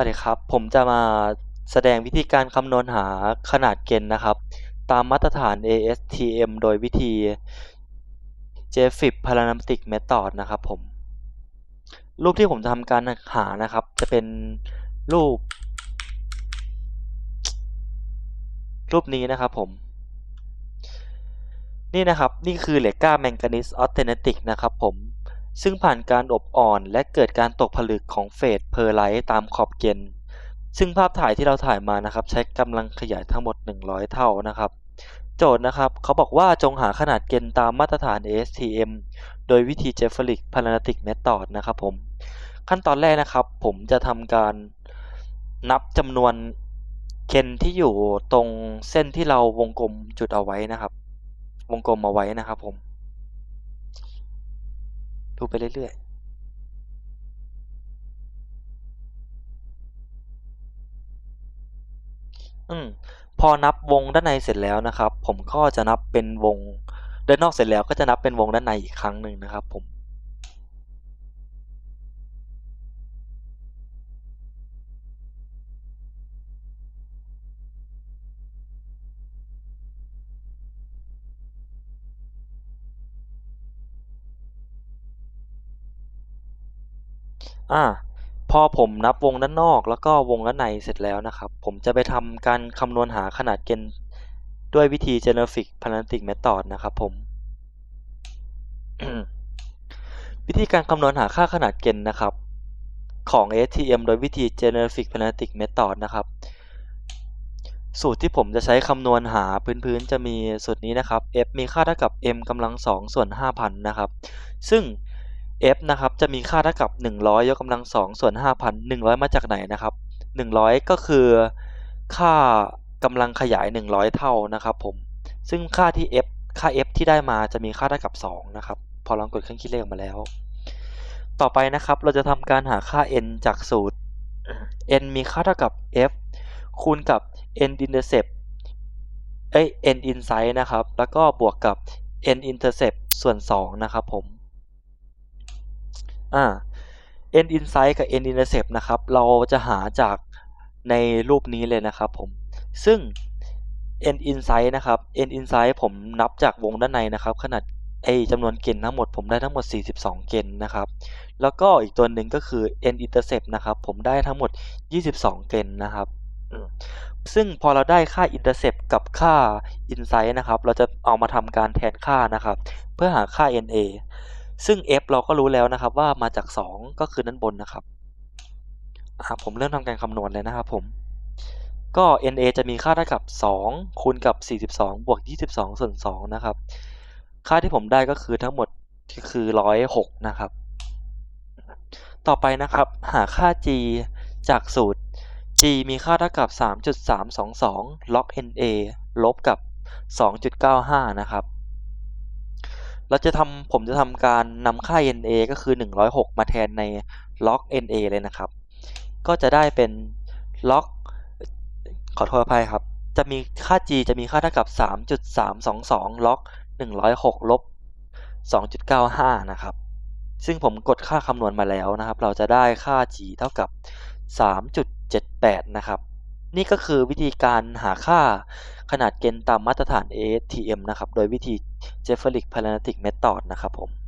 วัสดีครับ ผมจะมาแสดงวิธีการคำนวณหาขนาดเกณฑ์นะครับ ตามมาตรฐาน ASTM โดยวิธี JFIP Parametric Method นะครับผม รูปที่ผมจะทำการหานะครับ จะเป็นรูป รูปนี้นะครับผม นี่นะครับ นี่คือเหล็กก้าแมงกานีสออสเทนติกนะครับผม ซึ่งผ่านการอบอ่อนและเกิดการตกผลึกของเฟสเพอร์ไลท์ตามขอบเกณฑ์ซึ่งภาพถ่ายที่เราถ่ายมานะครับ ใช้กำลังขยายทั้งหมด 100 เท่านะครับ โจทย์นะครับเขาบอกว่าจงหาขนาดเกณฑ์ตามมาตรฐาน ASTM โดยวิธี Jeffrey Parametric Method นะครับผมขั้นตอนแรกนะครับ ผมจะทำการนับจำนวนเคนที่อยู่ตรงเส้นที่เราวงกลมจุดเอาไว้นะครับ วงกลมเอาไว้นะครับผม ดูไปเรื่อยๆอืมพอนับวงด้านในเสร็จแล้วนะครับ ผมก็จะนับเป็นวงด้านนอกเสร็จแล้วก็จะนับเป็นวงด้านในอีกครั้งหนึ่งนะครับ ผม อ่า พอผมนับวงด้านนอกแล้วก็วงด้านในเสร็จแล้วนะครับ ผมจะไปทำการคำนวณหาขนาดเกณฑ์ด้วยวิธี Generic Parametric Method นะครับผม วิธีการคำนวณหาค่าขนาดเกณฑ์นะครับ ของ ASTM โดยวิธี Generic Parametric Method นะครับ สูตรที่ผมจะใช้คำนวณหาพื้นๆ จะมีสูตรนี้นะครับ f มีค่าเท่ากับ m กำลังสองส่วน 5,000 นะครับ ซึ่ง f นะครับจะมีค่าเท่ากับ 100 ยกกำลังสองส่วน 5,000 100 มาจากไหนนะครับ 100 ก็คือค่ากำลังขยาย 100 เท่านะครับผม ซึ่งค่าที่ f ค่า f ที่ได้มาจะมีค่าเท่ากับ 2 นะครับ พอลองกดเครื่องคิดเลขมาแล้ว ต่อไปนะครับเราจะทำการหาค่า n จากสูตร n มีค่าเท่ากับ f คูณกับ n intercept เอ้ย n insight นะครับ แล้วก็บวกกับ n intercept ส่วน 2 นะครับผม อ่า n insight กับ n intercept นะครับ เราจะหาจากในรูปนี้เลยนะครับผม ซึ่ง n insight นะครับ n insight ผมนับจากวงด้านในนะครับ ขนาดไอจำนวนเกณฑ์ทั้งหมดผมได้ทั้งหมด 42 เกณฑ์นะครับ แล้วก็อีกตัวหนึ่งก็คือ n intercept นะครับ ผมได้ทั้งหมด 22 เกณฑ์นะครับ ซึ่งพอเราได้ค่า intercept กับค่า insight นะครับ เราจะเอามาทำการแทนค่านะครับ เพื่อหาค่า na ซึ่ง f เราก็รู้แล้วนะครับว่ามาจาก 2 ก็คือด้านบนนะครับผมเริ่มทำการคำนวณเลยนะครับผมก็ na จะมีค่าเท่ากับ 2 คูณกับ 42 บวก 22 ส่วน 2 นะครับ ค่าที่ผมได้ก็คือทั้งหมดคือ 106 นะครับ ต่อไปนะครับ หาค่า g จากสูตร g มีค่าเท่ากับ 3.322 log na ลบกับ 2.95 นะครับ เราจะทำผมจะทำการนำค่า na ก็คือ 106 มาแทนใน log na เลยนะครับ ก็จะได้เป็น log ขอโทษอภัยครับ จะมีค่า g จะมีค่าเท่ากับ 3.322 log 106 ลบ 2.95 นะครับ ซึ่งผมกดค่าคำนวณมาแล้วนะครับ เราจะได้ค่า g เท่ากับ 3.78 นะครับ นี่ก็คือวิธีการหาค่าขนาดเกณฑ์ตามมาตรฐาน ASTM นะครับ โดยวิธี Jeffrey Parametric Method นะครับผม